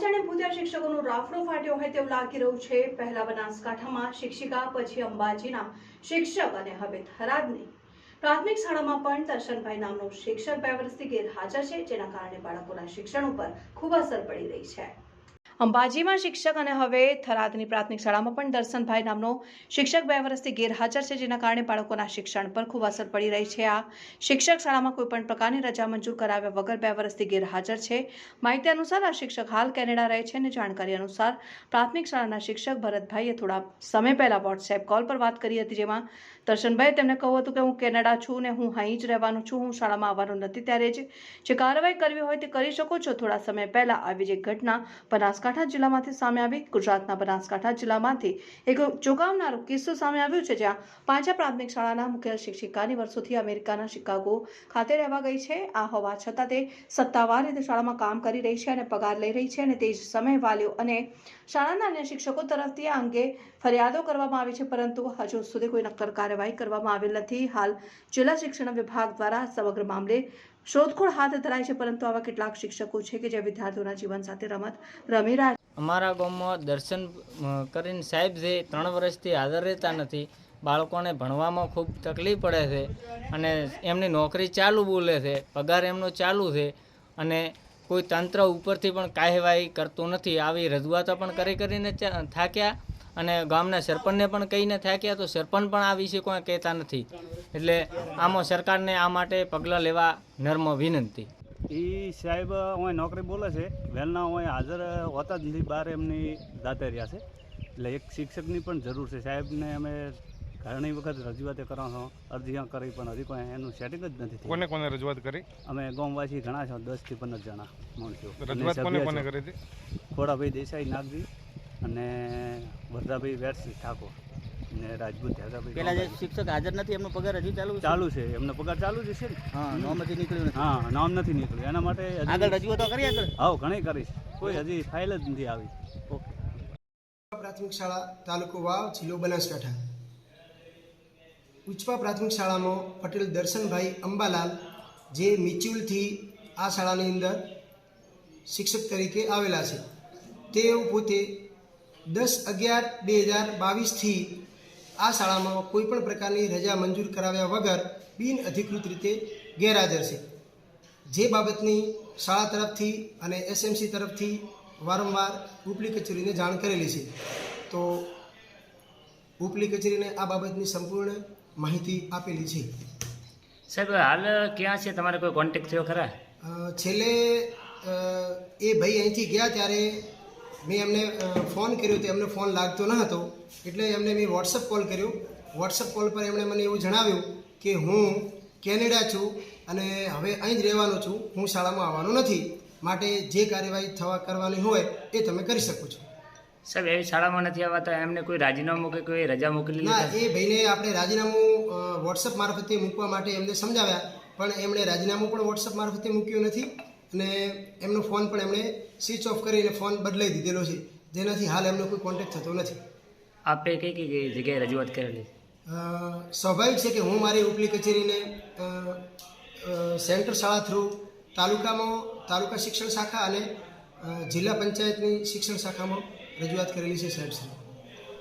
જાણે ભૂતિયા શિક્ષકોનો રાફડો ફાટ્યો હોય તેવું લાગી રહ્યું છે. પહેલા બનાસકાંઠામાં શિક્ષિકા, પછી અંબાજીના શિક્ષક અને હવે થરાદની. પ્રાથમિક શાળામાં પણ દર્શનભાઈ નામનો શિક્ષક બે વર્ષથી ગેરહાજર છે, જેના કારણે બાળકોના શિક્ષણ ઉપર ખૂબ અસર પડી રહી છે. અંબાજીમાં શિક્ષક અને હવે થરાદની પ્રાથમિક શાળામાં પણ દર્શનભાઈ નામનો શિક્ષક બે વર્ષથી ગેરહાજર છે, જેના કારણે બાળકોના શિક્ષણ પર ખૂબ અસર પડી રહી છે. આ શિક્ષક શાળામાં કોઈ પણ પ્રકારની રજા મંજૂર કરાવ્યા વગર બે વર્ષથી ગેરહાજર છે. માહિતી અનુસાર આ શિક્ષક હાલ કેનેડા રહે છે અને જાણકારી અનુસાર પ્રાથમિક શાળાના શિક્ષક ભરતભાઈએ થોડા સમય પહેલા વોટ્સએપ કોલ પર વાત કરી હતી, જેમાં દર્શનભાઈએ તેમને કહ્યું હતું કે હું કેનેડા છું ને હું અહીં જ રહેવાનું છું, હું શાળામાં આવવાનું નથી ત્યારે જ જે કાર્યવાહી કરવી હોય તે કરી શકો છો. થોડા સમય પહેલા આવી જે ઘટના બનાસકાંઠા જિલ્લામાંથી સામે આવી ગુજરાતના બનાસકાંઠા જિલ્લામાંથી એક ચોંકાવનારો કિસ્સો સામે આવ્યો છે, જ્યાં પાંચા પ્રાથમિક શાળાના મુખ્ય શિક્ષિકાની વર્ષોથી અમેરિકાના શિકાગો ખાતે રહેવા ગઈ છે. આ હોવા છતાં તે સત્તાવાર રીતે શાળામાં કામ કરી રહી છે અને પગાર લઈ રહી છે અને તે જ સમયે વાલીઓ અને શાળાના અન્ય શિક્ષકો તરફથી આ અંગે ફરિયાદો કરવામાં આવી છે, પરંતુ હજુ સુધી કોઈ નક્કર કાર્યવાહી કરવામાં આવેલ નથી. હાલ જિલ્લા શિક્ષણ વિભાગ દ્વારા સમગ્ર મામલે શોધખોળ હાથ ધરાય છે, પરંતુ આવા કેટલાક શિક્ષકો છે કે જે વિદ્યાર્થીઓના જીવન સાથે રમત રમી રહ્યા અમારા ગામમાં દર્શન કરીને સાહેબ જે ત્રણ વર્ષથી હાજર રહેતા નથી, બાળકોને ભણવામાં ખૂબ તકલીફ પડે છે અને એમની નોકરી ચાલુ બોલે છે, પગાર એમનો ચાલુ છે અને કોઈ તંત્ર ઉપરથી પણ કાર્યવાહી કરતું નથી. આવી રજૂઆતો પણ કરી કરીને થાક્યા. અને ગામના સરપંચને પણ કહીને થાક્યા તો સરપંચ પણ આ વિશે કોઈ કહેતા નથી. એટલે આમાં સરકારને આ માટે પગલાં લેવા નર્મ વિનંતી. એ સાહેબ અહીં નોકરી બોલે છે. વહેલના અહીં હાજર હોતા જ નથી બહાર એમની જાતે રહ્યા છે. એટલે એક શિક્ષકની પણ જરૂર છે. સાહેબને અમે ઘણી વખત રજૂઆતે કરવાનો અરજીઓ કરી પણ હજી કોઈ એનું સેટિંગ જ નથી કોને કોને રજૂઆત કરી? અમે ગામવાસી ઘણા છો દસથી પંદર જણા માણસો. રજૂઆત કોને કોને કરી હતી? ખોડાભાઈ દેસાઈ નાગજી. અને વરદાભાઈ વેરસી ઠાકોર અને રાજપૂત હેગાભાઈ પેલા જે શિક્ષક હાજર નથી એમનો પગાર હજી ચાલુ ચાલુ છે એમનો પગાર ચાલુ જ છે ને. હા નીકળ્યું નથી. હા નામ નથી નીકળ્યું. એના માટે આગળ રજૂઆતો કરી આગળ? હા ઘણી કરીશ કોઈ હજી ફાઇલ જ નથી આવી. ઓકે. પ્રાથમિક શાળા તાલુકો વાવ જિલ્લો બનાસકાંઠા. ઉચ્ચપા પ્રાથમિક શાળામાં પટેલ દર્શનભાઈ અંબાલાલ જે મિચ્યુલથી આ શાળાની અંદર શિક્ષક તરીકે આવેલા છે. તેઓ પોતે દસ અગિયાર બે હજાર બાવીસથી આ શાળામાં કોઈપણ પ્રકારની રજા મંજૂર કરાવ્યા વગર બિન અધિકૃત રીતે ગેરહાજર છે. જે બાબતની શાળા તરફથી અને એસએમસી તરફથી વારંવાર ઉપલી કચેરીને જાણ કરેલી છે. તો ઉપલી કચેરીને આ બાબતની સંપૂર્ણ માહિતી આપેલી છે. સાહેબ હાલ ક્યાં છે? તમારે કોઈ કોન્ટેક્ટ થયો ખરા? છેલ્લે એ ભાઈ અહીંથી ગયા ત્યારે મેં એમને ફોન કર્યો તો એમને ફોન લાગતો ન હતો. એટલે એમને મેં વોટ્સઅપ કોલ કર્યો. વોટ્સઅપ કોલ પર એમણે મને એવું જણાવ્યું કે હું કેનેડા છું અને હવે અહીં જ રહેવાનો છું. હું શાળામાં આવવાનો નથી. માટે જે કાર્યવાહી થવા કરવાની હોય એ તમે કરી શકો છો. સાહેબ એવી શાળામાં નથી આવતા એમને કોઈ રાજીનામું કે કોઈ રજા મોકલી ના એ ભાઈને આપણે રાજીનામું વોટ્સઅપ મારફતે મૂકવા માટે એમને સમજાવ્યા. પણ એમણે રાજીનામું પણ વોટ્સઅપ મારફતે મૂક્યું નથી. અને એમનો ફોન પણ એમણે સ્વિચ ઓફ કરીને ફોન બદલાઈ દીધેલો છે. જેનાથી હાલ એમનો કોઈ કોન્ટેક્ટ થતો નથી. આપે કઈ કઈ જગ્યાએ રજૂઆત કરેલી? સ્વાભાવિક છે કે હું મારી ઉપલી કચેરીને સેન્ટર શાળા થ્રુ તાલુકામાં તાલુકા શિક્ષણ શાખા અને જિલ્લા પંચાયતની શિક્ષણ શાખામાં રજૂઆત કરેલી છે સાહેબ શ્રી